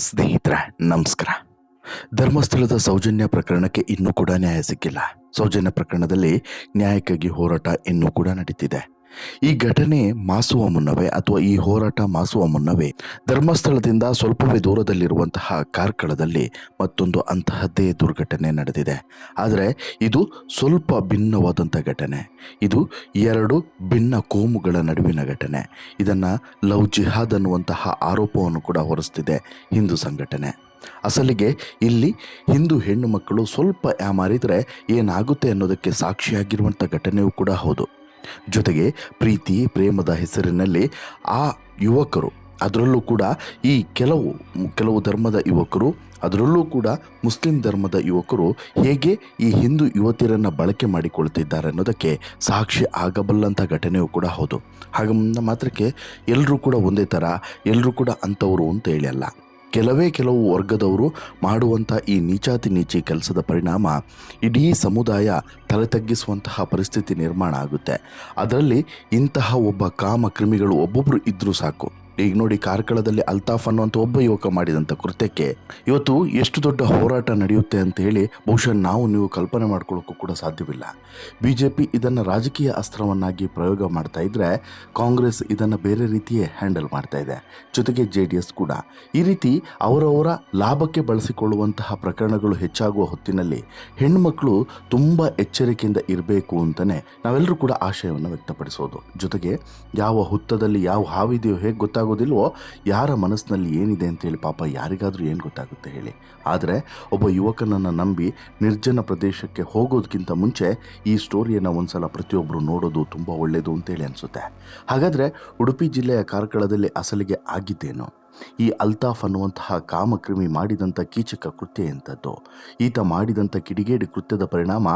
ಸ್ನೇಹಿತರ, ನಮಸ್ಕಾರ. ಧರ್ಮಸ್ಥಳದ ಸೌಜನ್ಯ ಪ್ರಕರಣಕ್ಕೆ ಇನ್ನೂ ಕೂಡ ನ್ಯಾಯ ಸಿಕ್ಕಿಲ್ಲ. ಸೌಜನ್ಯ ಪ್ರಕರಣದಲ್ಲಿ ನ್ಯಾಯಕ್ಕಾಗಿ ಹೋರಾಟ ಇನ್ನೂ ಕೂಡ ನಡೀತಿದೆ. ಈ ಘಟನೆ ಮಾಸುವ ಮುನ್ನವೇ ಅಥವಾ ಈ ಹೋರಾಟ ಮಾಸುವ ಮುನ್ನವೇ ಧರ್ಮಸ್ಥಳದಿಂದ ಸ್ವಲ್ಪವೇ ದೂರದಲ್ಲಿರುವಂತಹ ಕಾರ್ಕಳದಲ್ಲಿ ಮತ್ತೊಂದು ಅಂತಹದ್ದೇ ದುರ್ಘಟನೆ ನಡೆದಿದೆ. ಆದರೆ ಇದು ಸ್ವಲ್ಪ ಭಿನ್ನವಾದಂಥ ಘಟನೆ. ಇದು ಎರಡು ಭಿನ್ನ ಕೋಮುಗಳ ನಡುವಿನ ಘಟನೆ. ಇದನ್ನು ಲವ್ ಜಿಹಾದ್ ಅನ್ನುವಂತಹ ಆರೋಪವನ್ನು ಕೂಡ ಹೊರಿಸ್ತಿದೆ ಹಿಂದೂ ಸಂಘಟನೆ. ಅಸಲಿಗೆ ಇಲ್ಲಿ ಹಿಂದೂ ಹೆಣ್ಣು ಮಕ್ಕಳು ಸ್ವಲ್ಪ ಯಾಮಾರಿದರೆ ಏನಾಗುತ್ತೆ ಅನ್ನೋದಕ್ಕೆ ಸಾಕ್ಷಿಯಾಗಿರುವಂಥ ಘಟನೆಯೂ ಕೂಡ ಹೌದು. ಜೊತೆಗೆ ಪ್ರೀತಿ, ಪ್ರೇಮದ ಹೆಸರಿನಲ್ಲಿ ಆ ಯುವಕರು, ಅದರಲ್ಲೂ ಕೂಡ ಈ ಕೆಲವು ಕೆಲವು ಧರ್ಮದ ಯುವಕರು, ಅದರಲ್ಲೂ ಕೂಡ ಮುಸ್ಲಿಂ ಧರ್ಮದ ಯುವಕರು ಹೇಗೆ ಈ ಹಿಂದೂ ಯುವತಿಯರನ್ನು ಬಳಕೆ ಮಾಡಿಕೊಳ್ತಿದ್ದಾರೆ ಅನ್ನೋದಕ್ಕೆ ಸಾಕ್ಷಿ ಆಗಬಲ್ಲಂಥ ಘಟನೆಯೂ ಕೂಡ ಹೌದು. ಹಾಗೆ ಮಾತ್ರಕ್ಕೆ ಎಲ್ಲರೂ ಕೂಡ ಒಂದೇ ಥರ ಎಲ್ಲರೂ ಕೂಡ ಅಂಥವರು ಅಂತ ಹೇಳಿ ಅಲ್ಲ. ಕೆಲವೇ ಕೆಲವು ವರ್ಗದವರು ಮಾಡುವಂಥ ಈ ನೀಚಾತಿ ನೀಚಿ ಕೆಲಸದ ಪರಿಣಾಮ ಇಡೀ ಸಮುದಾಯ ತಲೆ ತಗ್ಗಿಸುವಂತಹ ಪರಿಸ್ಥಿತಿ ನಿರ್ಮಾಣ ಆಗುತ್ತೆ. ಅದರಲ್ಲಿ ಇಂತಹ ಒಬ್ಬ ಕಾಮ ಕ್ರಿಮಿಗಳು ಒಬ್ಬೊಬ್ಬರು ಇದ್ದರೂ ಸಾಕು. ಈಗ ನೋಡಿ ಕಾರ್ಕಳದಲ್ಲಿ ಅಲ್ತಾಫ್ ಅನ್ನುವಂಥ ಒಬ್ಬ ಯುವಕ ಮಾಡಿದಂಥ ಕೃತ್ಯಕ್ಕೆ ಇವತ್ತು ಎಷ್ಟು ದೊಡ್ಡ ಹೋರಾಟ ನಡೆಯುತ್ತೆ ಅಂತ ಹೇಳಿ ಬಹುಶಃ ನಾವು ನೀವು ಕಲ್ಪನೆ ಮಾಡ್ಕೊಳ್ಳೋಕ್ಕೂ ಕೂಡ ಸಾಧ್ಯವಿಲ್ಲ. ಬಿ ಜೆ ಪಿ ಇದನ್ನು ರಾಜಕೀಯ ಅಸ್ತ್ರವನ್ನಾಗಿ ಪ್ರಯೋಗ ಮಾಡ್ತಾ ಇದ್ರೆ ಕಾಂಗ್ರೆಸ್ ಇದನ್ನು ಬೇರೆ ರೀತಿಯೇ ಹ್ಯಾಂಡಲ್ ಮಾಡ್ತಾ ಇದೆ. ಜೊತೆಗೆ ಜೆ ಡಿ ಎಸ್ ಕೂಡ. ಈ ರೀತಿ ಅವರವರ ಲಾಭಕ್ಕೆ ಬಳಸಿಕೊಳ್ಳುವಂತಹ ಪ್ರಕರಣಗಳು ಹೆಚ್ಚಾಗುವ ಹೊತ್ತಿನಲ್ಲಿ ಹೆಣ್ಣುಮಕ್ಕಳು ತುಂಬ ಎಚ್ಚರಿಕೆಯಿಂದ ಇರಬೇಕು ಅಂತಲೇ ನಾವೆಲ್ಲರೂ ಕೂಡ ಆಶಯವನ್ನು ವ್ಯಕ್ತಪಡಿಸೋದು. ಜೊತೆಗೆ ಯಾವ ಹುತ್ತದಲ್ಲಿ ಯಾವ ಹಾವಿದೆಯೋ ಹೇಗೆ ಗೊತ್ತಾಗೋದಿಲ್ವೋ? ಯಾರ ಮನಸ್ಸಿನಲ್ಲಿ ಏನಿದೆ ಅಂತೇಳಿ ಪಾಪ ಯಾರಿಗಾದರೂ ಏನು ಗೊತ್ತಾಗುತ್ತೆ ಹೇಳಿ. ಆದರೆ ಒಬ್ಬ ಯುವಕನನ್ನು ನಂಬಿ ನಿರ್ಜನ ಪ್ರದೇಶಕ್ಕೆ ಹೋಗೋದಕ್ಕಿಂತ ಮುಂಚೆ ಈ ಸ್ಟೋರಿಯನ್ನು ಒಂದ್ಸಲ ಪ್ರತಿಯೊಬ್ಬರು ನೋಡೋದು ತುಂಬ ಒಳ್ಳೆಯದು ಅಂತೇಳಿ ಅನಿಸುತ್ತೆ. ಹಾಗಾದರೆ ಉಡುಪಿ ಜಿಲ್ಲೆಯ ಕಾರ್ಕಳದಲ್ಲಿ ಅಸಲಿಗೆ ಆಗಿದ್ದೇನು? ಈ ಅಲ್ತಾಫ್ ಅನ್ನುವಂತಹ ಕಾಮಕ್ರಿಮಿ ಮಾಡಿದಂಥ ಕೀಚಕ ಕೃತ್ಯ ಎಂಥದ್ದು? ಈತ ಮಾಡಿದಂಥ ಕಿಡಿಗೇಡಿ ಕೃತ್ಯದ ಪರಿಣಾಮ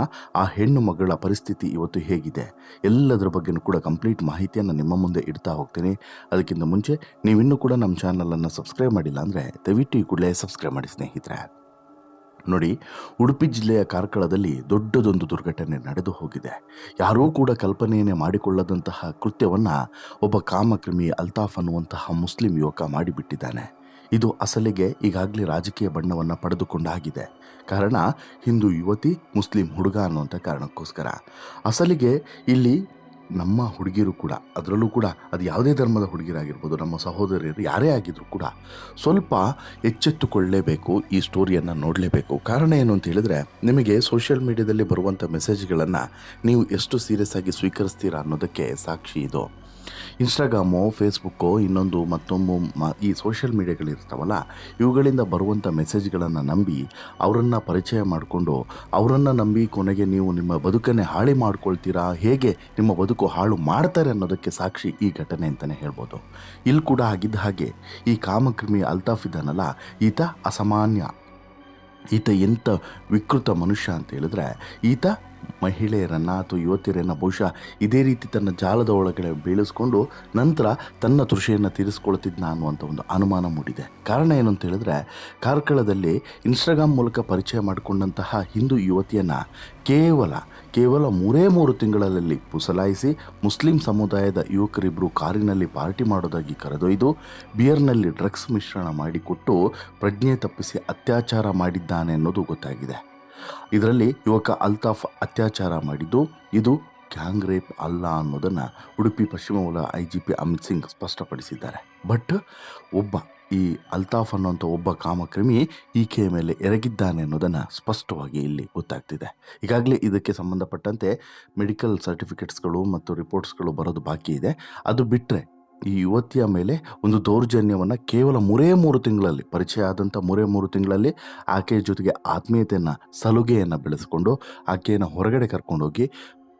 ಆ ಹೆಣ್ಣು ಮಗಳ ಪರಿಸ್ಥಿತಿ ಇವತ್ತು ಹೇಗಿದೆ? ಎಲ್ಲದರ ಬಗ್ಗೆನೂ ಕೂಡ ಕಂಪ್ಲೀಟ್ ಮಾಹಿತಿಯನ್ನು ನಿಮ್ಮ ಮುಂದೆ ಇಡ್ತಾ ಹೋಗ್ತೀನಿ. ಅದಕ್ಕಿಂತ ಮುಂಚೆ ನೀವಿನ್ನೂ ಕೂಡ ನಮ್ಮ ಚಾನಲನ್ನು ಸಬ್ಸ್ಕ್ರೈಬ್ ಮಾಡಿಲ್ಲ ಅಂದರೆ ದಯವಿಟ್ಟು ಈ ಕೂಡಲೇ ಸಬ್ಸ್ಕ್ರೈಬ್ ಮಾಡಿ ಸ್ನೇಹಿತರೆ. ನೋಡಿ, ಉಡುಪಿ ಜಿಲ್ಲೆಯ ಕಾರ್ಕಳದಲ್ಲಿ ದೊಡ್ಡದೊಂದು ದುರ್ಘಟನೆ ನಡೆದು ಹೋಗಿದೆ. ಯಾರೂ ಕೂಡ ಕಲ್ಪನೆಯನ್ನೇ ಮಾಡಿಕೊಳ್ಳದಂತಹ ಕೃತ್ಯವನ್ನು ಒಬ್ಬ ಕಾಮಕ್ರಿಮಿ ಅಲ್ತಾಫ್ ಅನ್ನುವಂತಹ ಮುಸ್ಲಿಂ ಯುವಕ ಮಾಡಿಬಿಟ್ಟಿದ್ದಾನೆ. ಇದು ಅಸಲಿಗೆ ಈಗಾಗಲೇ ರಾಜಕೀಯ ಬಣ್ಣವನ್ನು ಪಡೆದುಕೊಂಡಾಗಿದೆ. ಕಾರಣ, ಹಿಂದೂ ಯುವತಿ, ಮುಸ್ಲಿಂ ಹುಡುಗ ಅನ್ನುವಂಥ ಕಾರಣಕ್ಕೋಸ್ಕರ. ಅಸಲಿಗೆ ಇಲ್ಲಿ ನಮ್ಮ ಹುಡುಗಿರು ಕೂಡ, ಅದರಲ್ಲೂ ಕೂಡ ಅದು ಯಾವುದೇ ಧರ್ಮದ ಹುಡುಗಿರಾಗಿರ್ಬೋದು, ನಮ್ಮ ಸಹೋದರಿಯರು ಯಾರೇ ಆಗಿದ್ರು ಕೂಡ ಸ್ವಲ್ಪ ಎಚ್ಚೆತ್ತುಕೊಳ್ಳಲೇಬೇಕು ಈ ಸ್ಟೋರಿಯನ್ನು ನೋಡಲೇಬೇಕು. ಕಾರಣ ಏನು ಅಂತ ಹೇಳಿದ್ರೆ, ನಿಮಗೆ ಸೋಷಿಯಲ್ ಮೀಡಿಯಾದಲ್ಲಿ ಬರುವಂಥ ಮೆಸೇಜ್ಗಳನ್ನು ನೀವು ಎಷ್ಟು ಸೀರಿಯಸ್ ಆಗಿ ಸ್ವೀಕರಿಸ್ತೀರಾ ಅನ್ನೋದಕ್ಕೆ ಸಾಕ್ಷಿ ಇದು. ಇನ್ಸ್ಟಾಗ್ರಾಮು, ಫೇಸ್ಬುಕ್ಕು, ಇನ್ನೊಂದು ಮತ್ತೊಂದು ಮ, ಈ ಸೋಷಿಯಲ್ ಮೀಡಿಯಾಗಳಿರ್ತಾವಲ್ಲ, ಇವುಗಳಿಂದ ಬರುವಂಥ ಮೆಸೇಜ್ಗಳನ್ನು ನಂಬಿ ಅವರನ್ನು ಪರಿಚಯ ಮಾಡಿಕೊಂಡು, ಅವರನ್ನು ನಂಬಿ ಕೊನೆಗೆ ನೀವು ನಿಮ್ಮ ಬದುಕನ್ನೇ ಹಾಳಿ ಮಾಡ್ಕೊಳ್ತೀರಾ, ಹೇಗೆ ನಿಮ್ಮ ಬದುಕು ಹಾಳು ಮಾಡ್ತಾರೆ ಅನ್ನೋದಕ್ಕೆ ಸಾಕ್ಷಿ ಈ ಘಟನೆ ಅಂತಲೇ ಹೇಳ್ಬೋದು. ಇಲ್ಲಿ ಕೂಡ ಆಗಿದ್ದ ಹಾಗೆ, ಈ ಕಾಮಕ್ರಿಮಿ ಅಲ್ತಾಫ್ ಇದ್ದಾನಲ್ಲ, ಈತ ಅಸಾಮಾನ್ಯ. ಈತ ಎಂಥ ವಿಕೃತ ಮನುಷ್ಯ ಅಂತ ಹೇಳಿದ್ರೆ, ಈತ ಮಹಿಳೆಯರನ್ನು ಅಥವಾ ಯುವತಿಯರನ್ನ ಬಹುಶಃ ಇದೇ ರೀತಿ ತನ್ನ ಜಾಲದ ಒಳಗಡೆ ಬೀಳಿಸ್ಕೊಂಡು ನಂತರ ತನ್ನ ತೃಷೆಯನ್ನು ತೀರಿಸ್ಕೊಳ್ತಿದ್ನ ಅನ್ನುವಂಥ ಒಂದು ಅನುಮಾನ ಮೂಡಿದೆ. ಕಾರಣ ಏನು ಅಂತ ಹೇಳಿದ್ರೆ, ಕಾರ್ಕಳದಲ್ಲಿ ಇನ್ಸ್ಟಾಗ್ರಾಮ್ ಮೂಲಕ ಪರಿಚಯ ಮಾಡಿಕೊಂಡಂತಹ ಹಿಂದೂ ಯುವತಿಯನ್ನು ಕೇವಲ ಕೇವಲ ಮೂರೇ ಮೂರು ತಿಂಗಳಲ್ಲಿ ಪುಸಲಾಯಿಸಿ ಮುಸ್ಲಿಂ ಸಮುದಾಯದ ಯುವಕರಿಬ್ಬರು ಕಾರಿನಲ್ಲಿ ಪಾರ್ಟಿ ಮಾಡೋದಾಗಿ ಕರೆದೊಯ್ದು ಬಿಯರ್ನಲ್ಲಿ ಡ್ರಗ್ಸ್ ಮಿಶ್ರಣ ಮಾಡಿಕೊಟ್ಟು ಪ್ರಜ್ಞೆ ತಪ್ಪಿಸಿ ಅತ್ಯಾಚಾರ ಮಾಡಿದ್ದಾನೆ ಅನ್ನೋದು ಗೊತ್ತಾಗಿದೆ. ಇದರಲ್ಲಿ ಯುವಕ ಅಲ್ತಾಫ್ ಅತ್ಯಾಚಾರ ಮಾಡಿದ್ದು, ಇದು ಗ್ಯಾಂಗ್ ರೇಪ್ ಅಲ್ಲ ಅನ್ನೋದನ್ನು ಉಡುಪಿ, ಪಶ್ಚಿಮ ವಲಯ I G P Amit Singh ಸ್ಪಷ್ಟಪಡಿಸಿದ್ದಾರೆ. ಬಟ್ ಒಬ್ಬ, ಈ ಅಲ್ತಾಫ್ ಅನ್ನುವಂಥ ಒಬ್ಬ ಕಾಮಕ್ರಿಮಿ ಈಕೆಯ ಮೇಲೆ ಎರಗಿದ್ದಾನೆ ಅನ್ನೋದನ್ನು ಸ್ಪಷ್ಟವಾಗಿ ಇಲ್ಲಿ ಗೊತ್ತಾಗ್ತಿದೆ. ಈಗಾಗಲೇ ಇದಕ್ಕೆ ಸಂಬಂಧಪಟ್ಟಂತೆ ಮೆಡಿಕಲ್ ಸರ್ಟಿಫಿಕೇಟ್ಸ್ಗಳು ಮತ್ತು ರಿಪೋರ್ಟ್ಸ್ಗಳು ಬರೋದು ಬಾಕಿ ಇದೆ. ಅದು ಬಿಟ್ಟರೆ ಈ ಯುವತಿಯ ಮೇಲೆ ಒಂದು ದೌರ್ಜನ್ಯವನ್ನು ಕೇವಲ ಮೂರೇ ಮೂರು ತಿಂಗಳಲ್ಲಿ, ಪರಿಚಯ ಆದಂಥ ಮೂರೇ ಮೂರು ತಿಂಗಳಲ್ಲಿ ಆಕೆಯ ಜೊತೆಗೆ ಆತ್ಮೀಯತೆಯನ್ನು, ಸಲುಗೆಯನ್ನು ಬೆಳೆಸ್ಕೊಂಡು ಆಕೆಯನ್ನು ಹೊರಗಡೆ ಕರ್ಕೊಂಡೋಗಿ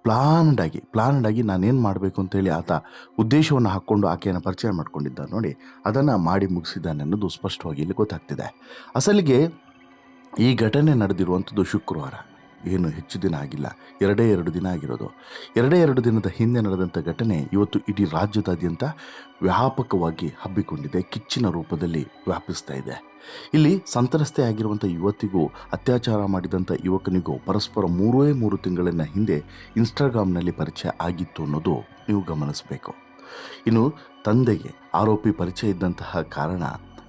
ಪ್ಲಾನ್ಡಾಗಿ ಪ್ಲಾನ್ಡಾಗಿ ನಾನೇನು ಮಾಡಬೇಕು ಅಂತೇಳಿ ಆತ ಉದ್ದೇಶವನ್ನು ಹಾಕ್ಕೊಂಡು ಆಕೆಯನ್ನು ಪರಿಚಯ ಮಾಡ್ಕೊಂಡಿದ್ದ ನೋಡಿ. ಅದನ್ನು ಮಾಡಿ ಮುಗಿಸಿದ್ದಾನೆ ಅನ್ನೋದು ಸ್ಪಷ್ಟವಾಗಿ ಇಲ್ಲಿ ಗೊತ್ತಾಗ್ತಿದೆ. ಅಸಲಿಗೆ ಈ ಘಟನೆ ನಡೆದಿರುವಂಥದ್ದು ಶುಕ್ರವಾರ. ಏನು ಹೆಚ್ಚು ದಿನ ಆಗಿಲ್ಲ, ಎರಡೇ ಎರಡು ದಿನ ಆಗಿರೋದು. ಎರಡೇ ಎರಡು ದಿನದ ಹಿಂದೆ ನಡೆದಂಥ ಘಟನೆ ಇವತ್ತು ಇಡೀ ರಾಜ್ಯದಾದ್ಯಂತ ವ್ಯಾಪಕವಾಗಿ ಹಬ್ಬಿಕೊಂಡಿದೆ, ಕಿಚ್ಚಿನ ರೂಪದಲ್ಲಿ ವ್ಯಾಪಿಸ್ತಾ ಇದೆ. ಇಲ್ಲಿ ಸಂತ್ರಸ್ತೆ ಆಗಿರುವಂಥ ಯುವತಿಗೂ, ಅತ್ಯಾಚಾರ ಮಾಡಿದಂಥ ಯುವಕನಿಗೂ ಪರಸ್ಪರ ಮೂರೇ ಮೂರು ತಿಂಗಳಿನ ಹಿಂದೆ ಇನ್ಸ್ಟಾಗ್ರಾಮ್ನಲ್ಲಿ ಪರಿಚಯ ಆಗಿತ್ತು ಅನ್ನೋದು ನೀವು ಗಮನಿಸಬೇಕು. ಇನ್ನು ತಂದೆಗೆ ಆರೋಪಿ ಪರಿಚಯ ಇದ್ದಂತಹ ಕಾರಣ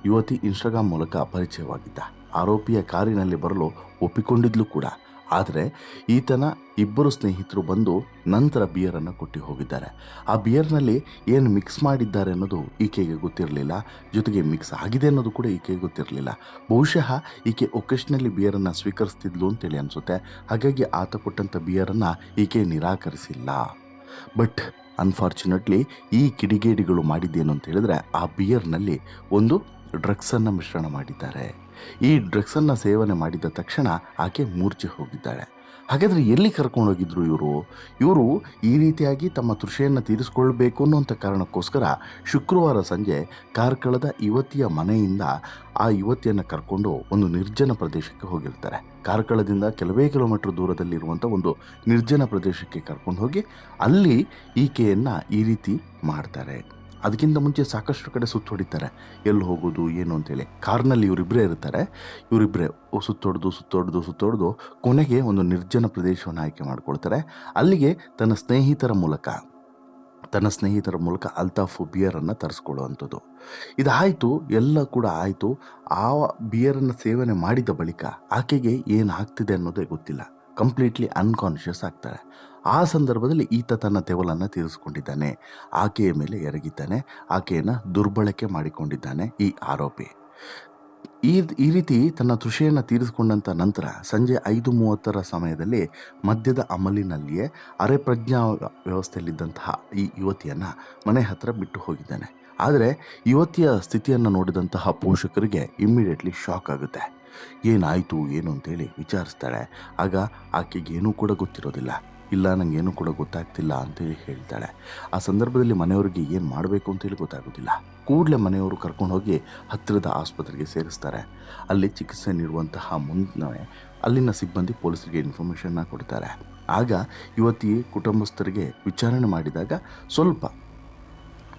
ಯುವತಿ ಇನ್ಸ್ಟಾಗ್ರಾಮ್ ಮೂಲಕ ಪರಿಚಯವಾಗಿದ್ದ. ಆರೋಪಿಯ ಕಾರಿನಲ್ಲಿ ಬರಲು ಒಪ್ಪಿಕೊಂಡಿದ್ಲು ಕೂಡ. ಆದರೆ ಈತನ ಇಬ್ಬರು ಸ್ನೇಹಿತರು ಬಂದು ನಂತರ ಬಿಯರನ್ನು ಕೊಟ್ಟು ಹೋಗಿದ್ದಾರೆ. ಆ ಬಿಯರ್ನಲ್ಲಿ ಏನು ಮಿಕ್ಸ್ ಮಾಡಿದ್ದಾರೆ ಅನ್ನೋದು ಈಕೆಗೆ ಗೊತ್ತಿರಲಿಲ್ಲ. ಜೊತೆಗೆ ಮಿಕ್ಸ್ ಆಗಿದೆ ಅನ್ನೋದು ಕೂಡ ಈಕೆಗೆ ಗೊತ್ತಿರಲಿಲ್ಲ. ಬಹುಶಃ ಈಕೆ ಒಕೇಶ್ನಲ್ಲಿ ಬಿಯರನ್ನು ಸ್ವೀಕರಿಸ್ತಿದ್ಲು ಅಂತೇಳಿ ಅನಿಸುತ್ತೆ. ಹಾಗಾಗಿ ಆತ ಕೊಟ್ಟಂಥ ಬಿಯರನ್ನು ಈಕೆ ನಿರಾಕರಿಸಿಲ್ಲ. ಬಟ್ ಅನ್ಫಾರ್ಚುನೇಟ್ಲಿ ಈ ಕಿಡಿಗೇಡಿಗಳು ಮಾಡಿದ್ದೇನು ಅಂತ ಹೇಳಿದ್ರೆ ಆ ಬಿಯರ್ನಲ್ಲಿ ಒಂದು ಡ್ರಗ್ಸನ್ನು ಮಿಶ್ರಣ ಮಾಡಿದ್ದಾರೆ. ಈ ಡ್ರಗ್ಸನ್ನು ಸೇವನೆ ಮಾಡಿದ ತಕ್ಷಣ ಆಕೆ ಮೂರ್ಛೆ ಹೋಗಿದ್ದಾಳೆ. ಹಾಗಾದರೆ ಎಲ್ಲಿ ಕರ್ಕೊಂಡೋಗಿದ್ರು ಇವರು? ಇವರು ಈ ರೀತಿಯಾಗಿ ತಮ್ಮ ತೃಷೆಯನ್ನು ತೀರಿಸ್ಕೊಳ್ಬೇಕು ಅನ್ನೋಂಥ ಕಾರಣಕ್ಕೋಸ್ಕರ ಶುಕ್ರವಾರ ಸಂಜೆ ಕಾರ್ಕಳದ ಯುವತಿಯ ಮನೆಯಿಂದ ಆ ಯುವತಿಯನ್ನು ಕರ್ಕೊಂಡು ಒಂದು ನಿರ್ಜನ ಪ್ರದೇಶಕ್ಕೆ ಹೋಗಿರ್ತಾರೆ. ಕಾರ್ಕಳದಿಂದ ಕೆಲವೇ ಕಿಲೋಮೀಟರ್ ದೂರದಲ್ಲಿರುವಂಥ ಒಂದು ನಿರ್ಜನ ಪ್ರದೇಶಕ್ಕೆ ಕರ್ಕೊಂಡು ಹೋಗಿ ಅಲ್ಲಿ ಈಕೆಯನ್ನು ಈ ರೀತಿ ಮಾಡ್ತಾರೆ. ಅದಕ್ಕಿಂತ ಮುಂಚೆ ಸಾಕಷ್ಟು ಕಡೆ ಸುತ್ತೊಡಿತಾರೆ ಎಲ್ಲಿ ಹೋಗೋದು, ಏನು ಅಂತೇಳಿ. ಕಾರ್ನಲ್ಲಿ ಇವರಿಬ್ಬರೇ ಇರ್ತಾರೆ. ಇವರಿಬ್ಬರೇ ಸುತ್ತೊಡ್ದು ಸುತ್ತೊಡ್ದು ಸುತ್ತೊಡ್ದು ಕೊನೆಗೆ ಒಂದು ನಿರ್ಜನ ಪ್ರದೇಶವನ್ನು ಆಯ್ಕೆ ಮಾಡ್ಕೊಳ್ತಾರೆ. ಅಲ್ಲಿಗೆ ತನ್ನ ಸ್ನೇಹಿತರ ಮೂಲಕ, ತನ್ನ ಸ್ನೇಹಿತರ ಮೂಲಕ ಅಲ್ತಾಫ್ ಬಿಯರನ್ನು ತರಿಸ್ಕೊಳ್ಳುವಂಥದ್ದು. ಇದಾಯಿತು, ಎಲ್ಲ ಕೂಡ ಆಯಿತು. ಆ ಬಿಯರನ್ನು ಸೇವನೆ ಮಾಡಿದ ಬಳಿಕ ಆಕೆಗೆ ಏನಾಗ್ತಿದೆ ಅನ್ನೋದೇ ಗೊತ್ತಿಲ್ಲ. ಕಂಪ್ಲೀಟ್ಲಿ ಅನ್ಕಾನ್ಷಿಯಸ್ ಆಗ್ತಾಳೆ. ಆ ಸಂದರ್ಭದಲ್ಲಿ ಈತ ತನ್ನ ತೆವಲನ್ನು ತೀರಿಸ್ಕೊಂಡಿದ್ದಾನೆ. ಆಕೆಯ ಮೇಲೆ ಎರಗಿದ್ದಾನೆ. ಆಕೆಯನ್ನು ದುರ್ಬಳಕೆ ಮಾಡಿಕೊಂಡಿದ್ದಾನೆ ಈ ಆರೋಪಿ. ಈ ಈ ರೀತಿ ತನ್ನ ತೃಷೆಯನ್ನು ತೀರಿಸಿಕೊಂಡಂಥ ನಂತರ ಸಂಜೆ ಐದು ಮೂವತ್ತರ ಸಮಯದಲ್ಲಿ ಮದ್ಯದ ಅಮಲಿನಲ್ಲಿಯೇ ಅರೆ ಪ್ರಜ್ಞಾ ವ್ಯವಸ್ಥೆಯಲ್ಲಿದ್ದಂತಹ ಈ ಯುವತಿಯನ್ನು ಮನೆ ಹತ್ತಿರ ಬಿಟ್ಟು ಹೋಗಿದ್ದಾನೆ. ಆದರೆ ಯುವತಿಯ ಸ್ಥಿತಿಯನ್ನು ನೋಡಿದಂತಹ ಪೋಷಕರಿಗೆ ಇಮ್ಮಿಡಿಯೇಟ್ಲಿ ಶಾಕ್ ಆಗುತ್ತೆ. ಏನಾಯಿತು, ಏನು ಅಂತೇಳಿ ವಿಚಾರಿಸ್ತಾಳೆ. ಆಗ ಆಕೆಗೆ ಏನೂ ಕೂಡ ಗೊತ್ತಿರೋದಿಲ್ಲ. ಇಲ್ಲ ನನಗೇನು ಕೂಡ ಗೊತ್ತಾಗ್ತಿಲ್ಲ ಅಂತೇಳಿ ಹೇಳ್ತಾಳೆ. ಆ ಸಂದರ್ಭದಲ್ಲಿ ಮನೆಯವರಿಗೆ ಏನು ಮಾಡಬೇಕು ಅಂತೇಳಿ ಗೊತ್ತಾಗೋದಿಲ್ಲ. ಕೂಡಲೇ ಮನೆಯವರು ಕರ್ಕೊಂಡು ಹೋಗಿ ಹತ್ತಿರದ ಆಸ್ಪತ್ರೆಗೆ ಸೇರಿಸ್ತಾರೆ. ಅಲ್ಲಿ ಚಿಕಿತ್ಸೆ ನೀಡುವಂತಹ ಮುಂದೆ ಅಲ್ಲಿನ ಸಿಬ್ಬಂದಿ ಪೊಲೀಸರಿಗೆ ಇನ್ಫಾರ್ಮೇಷನ್ನ ಕೊಡ್ತಾರೆ. ಆಗ ಯುವತಿ ಕುಟುಂಬಸ್ಥರಿಗೆ ವಿಚಾರಣೆ ಮಾಡಿದಾಗ ಸ್ವಲ್ಪ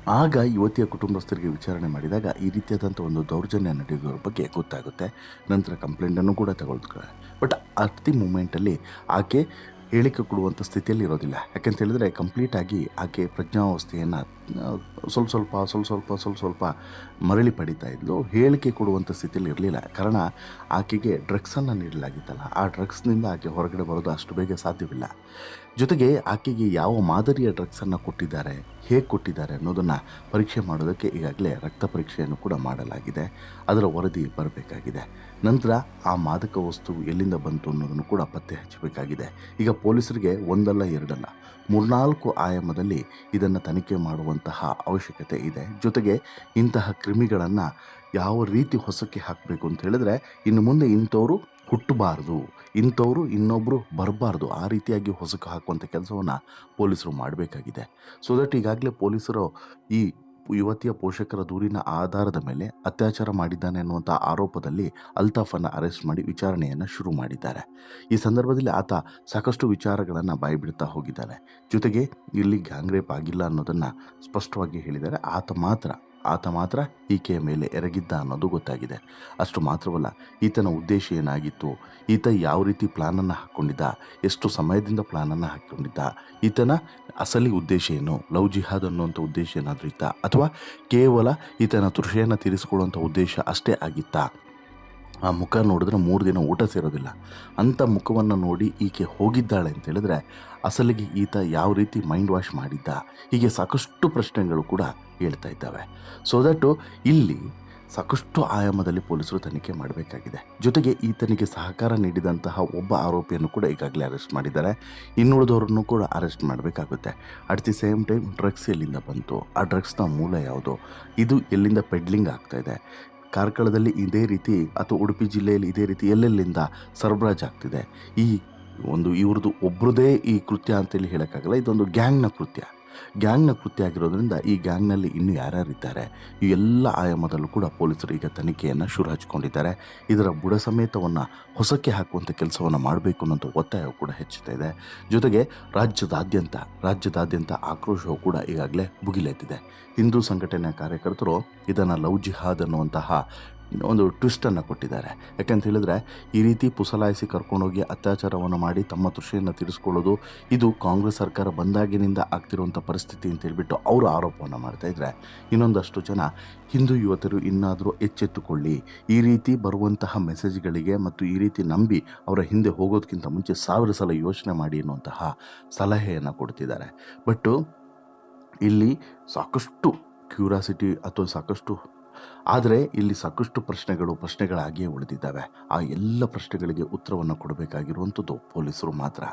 ಆಗ ಯುವತಿಯ ಕುಟುಂಬಸ್ಥರಿಗೆ ವಿಚಾರಣೆ ಮಾಡಿದಾಗ ಈ ರೀತಿಯಾದಂಥ ಒಂದು ದೌರ್ಜನ್ಯ ನಡೆಯೋದ್ರ ಬಗ್ಗೆ ಗೊತ್ತಾಗುತ್ತೆ. ನಂತರ ಕಂಪ್ಲೇಂಟನ್ನು ಕೂಡ ತಗೊಳ್ತಾರೆ. ಬಟ್ ಅತಿ ಮೂಮೆಂಟಲ್ಲಿ ಆಕೆ ಹೇಳಿಕೆ ಕೊಡುವಂಥ ಸ್ಥಿತಿಯಲ್ಲಿ ಇರೋದಿಲ್ಲ. ಯಾಕೆಂತ ಹೇಳಿದ್ರೆ ಕಂಪ್ಲೀಟಾಗಿ ಆಕೆ ಪ್ರಜ್ಞಾವಸ್ಥೆಯನ್ನು ಸ್ವಲ್ಪ ಸ್ವಲ್ಪ ಸ್ವಲ್ಪ ಸ್ವಲ್ಪ ಸ್ವಲ್ಪ ಸ್ವಲ್ಪ ಮರಳಿ ಪಡಿತಾ ಇದ್ಲು. ಹೇಳಿಕೆ ಕೊಡುವಂಥ ಸ್ಥಿತಿಯಲ್ಲಿ ಇರಲಿಲ್ಲ. ಕಾರಣ ಆಕೆಗೆ ಡ್ರಗ್ಸನ್ನು ನೀಡಲಾಗಿತ್ತಲ್ಲ. ಆ ಡ್ರಗ್ಸ್ನಿಂದ ಆಕೆ ಹೊರಗಡೆ ಬರೋದು ಅಷ್ಟು ಬೇಗ ಸಾಧ್ಯವಿಲ್ಲ. ಜೊತೆಗೆ ಆಕೆಗೆ ಯಾವ ಮಾದರಿಯ ಡ್ರಗ್ಸನ್ನು ಕೊಟ್ಟಿದ್ದಾರೆ, ಹೇಗೆ ಕೊಟ್ಟಿದ್ದಾರೆ ಅನ್ನೋದನ್ನು ಪರೀಕ್ಷೆ ಮಾಡೋದಕ್ಕೆ ಈಗಾಗಲೇ ರಕ್ತ ಪರೀಕ್ಷೆಯನ್ನು ಕೂಡ ಮಾಡಲಾಗಿದೆ. ಅದರ ವರದಿ ಬರಬೇಕಾಗಿದೆ. ನಂತರ ಆ ಮಾದಕ ವಸ್ತು ಎಲ್ಲಿಂದ ಬಂತು ಅನ್ನೋದನ್ನು ಕೂಡ ಪತ್ತೆ ಹಚ್ಚಬೇಕಾಗಿದೆ. ಈಗ ಪೊಲೀಸರಿಗೆ ಒಂದಲ್ಲ ಎರಡಲ್ಲ, ಮೂರ್ನಾಲ್ಕು ಆಯಾಮದಲ್ಲಿ ಇದನ್ನು ತನಿಖೆ ಮಾಡುವಂತಹ ಅವಶ್ಯಕತೆ ಇದೆ. ಜೊತೆಗೆ ಇಂತಹ ಕ್ರಿಮಿಗಳನ್ನು ಯಾವ ರೀತಿ ಹೊಸಕ್ಕೆ ಹಾಕಬೇಕು ಅಂತ ಹೇಳಿದ್ರೆ ಇನ್ನು ಮುಂದೆ ಇಂಥವರು ಹುಟ್ಟಬಾರ್ದು, ಇಂಥವರು ಇನ್ನೊಬ್ಬರು ಬರಬಾರ್ದು, ಆ ರೀತಿಯಾಗಿ ಹೊಸಕು ಹಾಕುವಂಥ ಕೆಲಸವನ್ನು ಪೊಲೀಸರು ಮಾಡಬೇಕಾಗಿದೆ. ಸೊ ದಟ್ ಈಗಾಗಲೇ ಪೊಲೀಸರು ಈ ಯುವತಿಯ ಪೋಷಕರ ದೂರಿನ ಆಧಾರದ ಮೇಲೆ ಅತ್ಯಾಚಾರ ಮಾಡಿದ್ದಾನೆ ಅನ್ನುವಂಥ ಆರೋಪದಲ್ಲಿ ಅಲ್ತಾಫನ್ನು ಅರೆಸ್ಟ್ ಮಾಡಿ ವಿಚಾರಣೆಯನ್ನು ಶುರು ಮಾಡಿದ್ದಾರೆ. ಈ ಸಂದರ್ಭದಲ್ಲಿ ಆತ ಸಾಕಷ್ಟು ವಿಚಾರಗಳನ್ನು ಬಾಯಿಬಿಡ್ತಾ ಹೋಗಿದ್ದಾನೆ. ಜೊತೆಗೆ ಇಲ್ಲಿ ಗ್ಯಾಂಗ್ ರೇಪ್ ಆಗಿಲ್ಲ ಅನ್ನೋದನ್ನು ಸ್ಪಷ್ಟವಾಗಿ ಹೇಳಿದ್ದಾರೆ ಆತ ಮಾತ್ರ ಆತ ಮಾತ್ರ ಈಕೆಯ ಮೇಲೆ ಎರಗಿದ್ದ ಅನ್ನೋದು ಗೊತ್ತಾಗಿದೆ. ಅಷ್ಟು ಮಾತ್ರವಲ್ಲ, ಈತನ ಉದ್ದೇಶ ಏನಾಗಿತ್ತು, ಈತ ಯಾವ ರೀತಿ ಪ್ಲಾನನ್ನು ಹಾಕ್ಕೊಂಡಿದ್ದ ಎಷ್ಟು ಸಮಯದಿಂದ ಪ್ಲಾನನ್ನು ಹಾಕ್ಕೊಂಡಿದ್ದ ಈತನ ಅಸಲಿ ಉದ್ದೇಶ ಏನು, ಲವ್ ಜಿಹಾದ್ ಅನ್ನುವಂಥ ಉದ್ದೇಶ ಏನಾದರೂ ಇತ್ತಾ, ಅಥವಾ ಕೇವಲ ಈತನ ತೃಷೆಯನ್ನು ತೀರಿಸಿಕೊಳ್ಳುವಂಥ ಉದ್ದೇಶ ಅಷ್ಟೇ ಆಗಿತ್ತಾ? ಆ ಮುಖ ನೋಡಿದ್ರೆ ಮೂರು ದಿನ ಊಟ ಸೇರೋದಿಲ್ಲ. ಅಂಥ ಮುಖವನ್ನು ನೋಡಿ ಈಕೆ ಹೋಗಿದ್ದಾಳೆ ಅಂತ ಹೇಳಿದ್ರೆ ಅಸಲಿಗೆ ಈತ ಯಾವ ರೀತಿ ಮೈಂಡ್ ವಾಶ್ ಮಾಡಿದ್ದ? ಹೀಗೆ ಸಾಕಷ್ಟು ಪ್ರಶ್ನೆಗಳು ಕೂಡ ಹೇಳ್ತಾ ಇದ್ದಾವೆ. ಸೊ ದಟ್ಟು ಇಲ್ಲಿ ಸಾಕಷ್ಟು ಆಯಾಮದಲ್ಲಿ ಪೊಲೀಸರು ತನಿಖೆ ಮಾಡಬೇಕಾಗಿದೆ. ಜೊತೆಗೆ ಈತನಿಗೆ ಸಹಕಾರ ನೀಡಿದಂತಹ ಒಬ್ಬ ಆರೋಪಿಯನ್ನು ಕೂಡ ಈಗಾಗಲೇ ಅರೆಸ್ಟ್ ಮಾಡಿದ್ದಾರೆ. ಇನ್ನುಳಿದವರನ್ನು ಕೂಡ ಅರೆಸ್ಟ್ ಮಾಡಬೇಕಾಗುತ್ತೆ. At the same time drugs ಎಲ್ಲಿಂದ ಬಂತು? ಆ ಡ್ರಗ್ಸ್ನ ಮೂಲ ಯಾವುದು? ಇದು ಎಲ್ಲಿಂದ ಪೆಡ್ಲಿಂಗ್ ಆಗ್ತಾ ಇದೆ? ಕಾರ್ಕಳದಲ್ಲಿ ಇದೇ ರೀತಿ ಅಥವಾ ಉಡುಪಿ ಜಿಲ್ಲೆಯಲ್ಲಿ ಇದೇ ರೀತಿ ಎಲ್ಲೆಲ್ಲಿಂದ ಸರಬರಾಜು ಆಗ್ತಿದೆ? ಈ ಒಂದು ಇವ್ರದ್ದು ಒಬ್ರದೇ ಈ ಕೃತ್ಯ ಅಂತೇಳಿ ಹೇಳೋಕ್ಕಾಗಲ್ಲ, ಇದೊಂದು ಗ್ಯಾಂಗ್ನ ಕೃತ್ಯ. ಗ್ಯಾಂಗ್ನ ಕೃತ್ಯ ಆಗಿರೋದ್ರಿಂದ ಈ ಗ್ಯಾಂಗ್ನಲ್ಲಿ ಇನ್ನೂ ಯಾರ್ಯಾರಿದ್ದಾರೆ, ಈ ಎಲ್ಲ ಆಯಾಮದಲ್ಲೂ ಕೂಡ ಪೊಲೀಸರು ಈಗ ತನಿಖೆಯನ್ನು ಶುರು ಹಚ್ಚಿಕೊಂಡಿದ್ದಾರೆ ಇದರ ಬುಡ ಸಮೇತವನ್ನು ಹೊಸಕ್ಕೆ ಹಾಕುವಂಥ ಕೆಲಸವನ್ನು ಮಾಡಬೇಕು ಅನ್ನೋಂಥ ಒತ್ತಾಯ ಕೂಡ ಹೆಚ್ಚುತ್ತಾ ಇದೆ. ಜೊತೆಗೆ ರಾಜ್ಯದಾದ್ಯಂತ ರಾಜ್ಯದಾದ್ಯಂತ ಆಕ್ರೋಶವು ಕೂಡ ಈಗಾಗಲೇ ಭುಗಿಲೆದ್ದಿದೆ ಹಿಂದೂ ಸಂಘಟನೆಯ ಕಾರ್ಯಕರ್ತರು ಇದನ್ನು ಲವ್ ಜಿಹಾದ್ ಅನ್ನುವಂತಹ ಒಂದು ಟ್ವಿಸ್ಟನ್ನು ಕೊಟ್ಟಿದ್ದಾರೆ. ಯಾಕಂತ ಹೇಳಿದ್ರೆ ಈ ರೀತಿ ಪುಸಲಾಯಿಸಿ ಕರ್ಕೊಂಡೋಗಿ ಅತ್ಯಾಚಾರವನ್ನು ಮಾಡಿ ತಮ್ಮ ತೃಷೆಯನ್ನು ತೀರಿಸ್ಕೊಳ್ಳೋದು ಇದು ಕಾಂಗ್ರೆಸ್ ಸರ್ಕಾರ ಬಂದಾಗಿನಿಂದ ಆಗ್ತಿರುವಂಥ ಪರಿಸ್ಥಿತಿ ಅಂತ ಹೇಳಿಬಿಟ್ಟು ಅವರು ಆರೋಪವನ್ನು ಮಾಡ್ತಾ ಇದ್ರೆ ಇನ್ನೊಂದಷ್ಟು ಜನ ಹಿಂದೂ ಯುವತರು ಇನ್ನಾದರೂ ಎಚ್ಚೆತ್ತುಕೊಳ್ಳಿ. ಈ ರೀತಿ ಬರುವಂತಹ ಮೆಸೇಜ್ಗಳಿಗೆ ಮತ್ತು ಈ ರೀತಿ ನಂಬಿ ಅವರ ಹಿಂದೆ ಹೋಗೋದಕ್ಕಿಂತ ಮುಂಚೆ ಸಾವಿರ ಸಲ ಯೋಚನೆ ಮಾಡಿ ಅನ್ನುವಂತಹ ಸಲಹೆಯನ್ನು ಕೊಡ್ತಿದ್ದಾರೆ. ಬಟ್ಟು ಇಲ್ಲಿ ಸಾಕಷ್ಟು ಕ್ಯೂರಾಸಿಟಿ ಅಥವಾ ಸಾಕಷ್ಟು ಆದರೆ ಇಲ್ಲಿ ಸಾಕಷ್ಟು ಪ್ರಶ್ನೆಗಳು, ಪ್ರಶ್ನೆಗಳಾಗಿಯೇ ಉಳಿದಿದ್ದಾವೆ. ಆ ಎಲ್ಲ ಪ್ರಶ್ನೆಗಳಿಗೆ ಉತ್ತರವನ್ನು ಕೊಡಬೇಕಾಗಿರುವಂಥದ್ದು ಪೊಲೀಸರು ಮಾತ್ರ.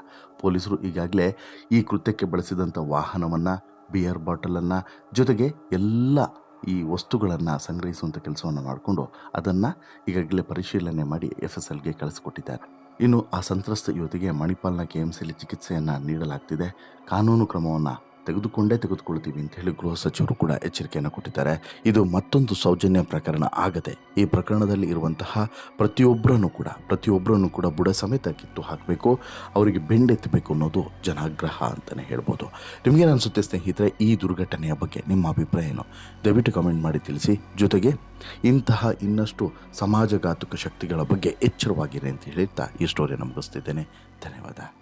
ಪೊಲೀಸರು ಈಗಾಗಲೇ ಈ ಕೃತ್ಯಕ್ಕೆ ಬಳಸಿದಂಥ ವಾಹನವನ್ನು, ಬಿಯರ್ ಬಾಟಲನ್ನು, ಜೊತೆಗೆ ಎಲ್ಲ ಈ ವಸ್ತುಗಳನ್ನು ಸಂಗ್ರಹಿಸುವಂಥ ಕೆಲಸವನ್ನು ಮಾಡಿಕೊಂಡು ಅದನ್ನು ಈಗಾಗಲೇ ಪರಿಶೀಲನೆ ಮಾಡಿ ಎಫ್ ಎಸ್ ಎಲ್ಗೆ ಕಳಿಸ್ಕೊಟ್ಟಿದ್ದಾರೆ. ಇನ್ನು ಆ ಸಂತ್ರಸ್ತ ಯುವತಿಗೆ ಮಣಿಪಾಲ್ನ ಕೆ ಎಂ ಸಿಲಿ ಚಿಕಿತ್ಸೆಯನ್ನು ನೀಡಲಾಗ್ತಿದೆ. ಕಾನೂನು ಕ್ರಮವನ್ನು ತೆಗೆದುಕೊಂಡೇ ತೆಗೆದುಕೊಳ್ತೀವಿ ಅಂತ ಹೇಳಿ ಗೃಹ ಸಚಿವರು ಕೂಡ ಎಚ್ಚರಿಕೆಯನ್ನು ಕೊಟ್ಟಿದ್ದಾರೆ. ಇದು ಮತ್ತೊಂದು ಸೌಜನ್ಯ ಪ್ರಕರಣ ಆಗದೆ ಈ ಪ್ರಕರಣದಲ್ಲಿ ಇರುವಂತಹ ಪ್ರತಿಯೊಬ್ಬರನ್ನು ಕೂಡ ಪ್ರತಿಯೊಬ್ಬರನ್ನು ಕೂಡ ಬುಡ ಸಮೇತ ಕಿತ್ತು ಹಾಕಬೇಕು, ಅವರಿಗೆ ಬೆಂಡೆತ್ತಬೇಕು ಅನ್ನೋದು ಜನಾಗ್ರಹ ಅಂತಲೇ ಹೇಳ್ಬೋದು. ನಿಮಗೇನು ಅನಿಸುತ್ತೆ ಸ್ನೇಹಿತರೆ, ಈ ದುರ್ಘಟನೆಯ ಬಗ್ಗೆ ನಿಮ್ಮ ಅಭಿಪ್ರಾಯ ಏನು? ದಯವಿಟ್ಟು ಕಮೆಂಟ್ ಮಾಡಿ ತಿಳಿಸಿ. ಜೊತೆಗೆ, ಇಂತಹ ಇನ್ನಷ್ಟು ಸಮಾಜಘಾತುಕ ಶಕ್ತಿಗಳ ಬಗ್ಗೆ ಎಚ್ಚರವಾಗಿರಿ ಅಂತ ಹೇಳುತ್ತಾ ಈ ಸ್ಟೋರಿಯನ್ನು ಮುಗಿಸ್ತಿದ್ದೇನೆ. ಧನ್ಯವಾದ.